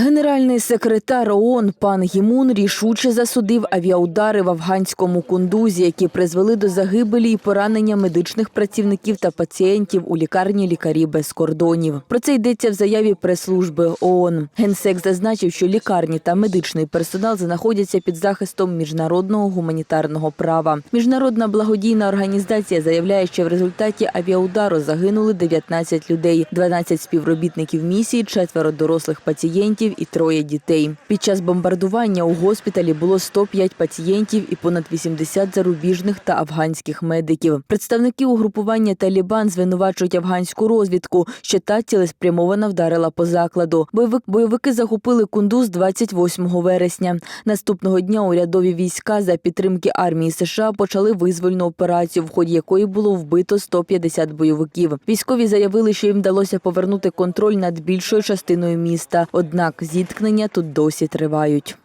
Генеральний секретар ООН пан Гімун рішуче засудив авіаудари в афганському кундузі, які призвели до загибелі і поранення медичних працівників та пацієнтів у лікарні лікарі без кордонів. Про це йдеться в заяві прес-служби ООН. Генсек зазначив, що лікарні та медичний персонал знаходяться під захистом міжнародного гуманітарного права. Міжнародна благодійна організація заявляє, що в результаті авіаудару загинули 19 людей, 12 співробітників місії, четверо дорослих пацієнтів і троє дітей. Під час бомбардування у госпіталі було 105 пацієнтів і понад 80 зарубіжних та афганських медиків. Представники угрупування Талібан звинувачують афганську розвідку, що та цілеспрямовано вдарила по закладу. Бойовик- бойовики захопили кундуз 28 вересня. Наступного дня урядові війська за підтримки армії США почали визвольну операцію, в ході якої було вбито 150 бойовиків. Військові заявили, що їм вдалося повернути контроль над більшою частиною міста. Однак зіткнення тут досі тривають.